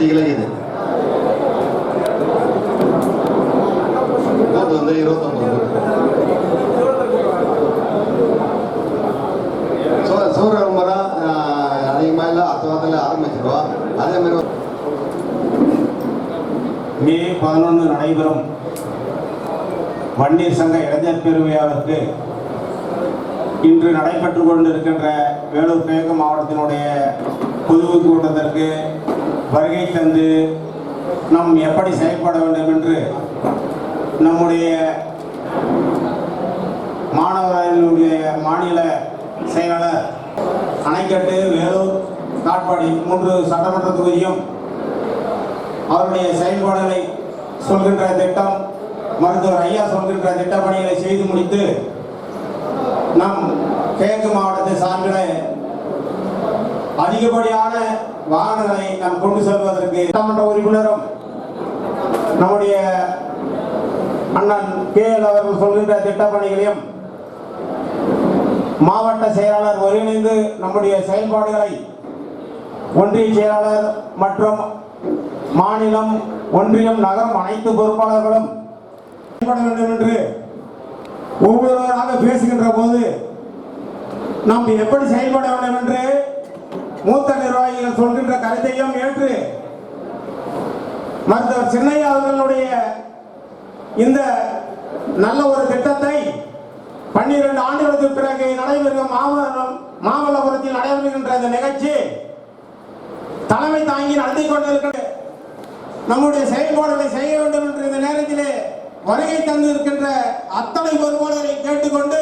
இருபத்தஞ்சு கிலோக்குது இருபது வந்து இருபத்தொம்பது. சூ சூரிய மரம் அதிகமாக இல்லை அடுத்த வாரத்தில் அதே மாதிரி மே பதினொன்று நடைபெறும். வன்னியர் சங்க இளைஞர் பெருவிழாவிற்கு இன்று நடைபெற்று கொண்டிருக்கின்ற வேலூர் கிழக்கு மாவட்டத்தினுடைய பொதுவு கூட்டத்திற்கு வருகை தந்து நாம் எப்படி செயல்பட வேண்டும் என்று நம்முடைய மாணவர்களுடைய மாநில செயலாளர் அணைக்கட்டு வேலூர் காட்பாடி மூன்று சட்டமன்ற தொகுதியும் அவருடைய செயல்பாடுகளை சொல்கின்ற திட்டம் மருத்துவர் ஐயா சொல்கின்ற திட்டப்பணிகளை செய்து முடித்து நம் கிழக்கு மாவட்டத்தை சார்ந்த அதிகப்படியான வாகனங்களை நாம் கொண்டு செல்வதற்கு சட்டமன்ற உறுப்பினரும் நம்முடைய அண்ணன் கே எல் அவர்கள் சொல்கின்ற திட்டப்பணிகளையும் மாவட்ட செயலாளர் ஒருங்கிணைந்து நம்முடைய செயல்பாடுகளை ஒன்றிய செயலாளர் மற்றும் மாநிலம் ஒன்றியம் நகரம் அனைத்து பொறுப்பாளர்களும் செயல்பட வேண்டும் என்று ஒவ்வொரு பேசுகின்ற போது நாம் எப்படி செயல்பட வேண்டும் என்று மூத்த நிர்வாகிகள் சொல்கின்ற கருத்தையும் ஏற்று மருத்துவர் சின்னையா அவர்களுடைய இந்த நல்ல ஒரு திட்டத்தை பன்னிரண்டு ஆண்டுகளுக்கு பிறகு நடைபெறும் மாமல்லம் மாமல்லபுரத்தில் நடைபெறுகின்ற இந்த நிகழ்ச்சி தலைமை தாங்கி நடத்தி கொண்டிருக்கிறது. நம்முடைய செயல்பாடுகளை செய்ய வேண்டும் என்ற இந்த நேரத்திலே வருகை தந்திருக்கின்ற அத்தனை பொறுப்பாளரை கேட்டுக்கொண்டு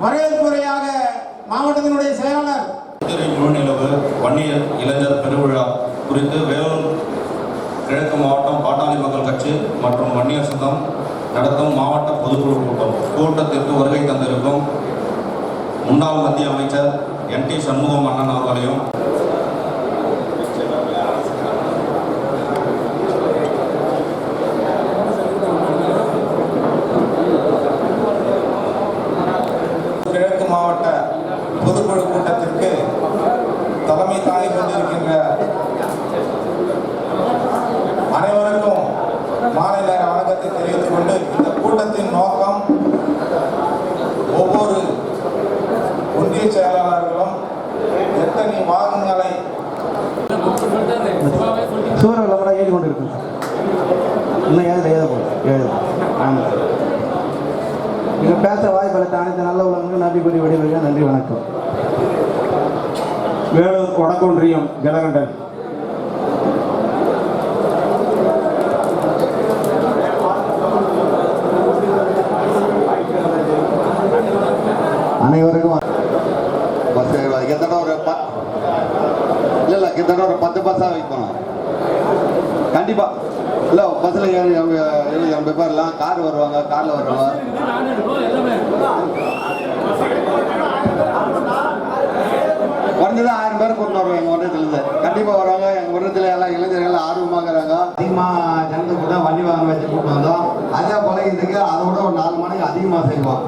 வரவேற்புரையாக மாவட்டத்தினுடைய செயலாளர் சித்திரை முழுநிலவு வன்னியர் இளைஞர் பெருவிழா குறித்து வேலூர் கிழக்கு மாவட்டம் பாட்டாளி மக்கள் கட்சி மற்றும் வன்னியர் சங்கம் நடத்தும் மாவட்ட பொதுக்குழு கூட்டம். கூட்டத்திற்கு வருகை தந்திருக்கும் முன்னாள் மத்திய அமைச்சர் என் டி சண்முகம் அண்ணன் அவர்களையும் கிழக்கு மாவட்ட பொதுக்குழு கூட்டத்திற்கு தலைமை தாங்கி கொண்டிருக்கின்ற அனைவருக்கும் மாலை நேர வணக்கத்தை தெரிவித்துக் கொண்டு இந்த கூட்டத்தின் நோக்கம் ஒவ்வொரு ஒன்றிய செயலாளர்களும் எத்தனை வாகனங்களை சூழலில் இங்கே பேச வாய்ப்பளித்த அனைத்து நல்ல உள்ளவங்களுக்கும் நன்றி கூறி விடைபெறுகிறேன் நன்றி வணக்கம். வேலூர் வடக்கொன்றியம் ஜலகண்டன் அனைவருக்கும் பஸ் கிட்டத்தட்ட ஒரு ப இல்லை இல்லை கிட்டத்தட்ட ஒரு பத்து பஸ்ஸாக வைக்கணும் கண்டிப்பாக இல்ல பஸ்ஸில் ஏழு எழுபது பேர்லாம். எல்லாம் கார் வருவாங்க காரில் வருவாங்க. குறைஞ்சது ஆயிரம் பேர் கொண்டு வருவாங்க எங்கள் ஒன்றத்துலேருந்து கண்டிப்பாக வருவாங்க. எங்கள் ஒன்றத்துல எல்லாம் இளைஞர்கள் ஆர்வமாகறாங்க. அதிகமாக ஜனத்துக்கு தான் வண்டி வாங்க வச்சு கூப்பிட்டு வந்தோம். அதே போல் இதுக்கு அதோட ஒரு நாலு மணிக்கு அதிகமாக செய்வோம்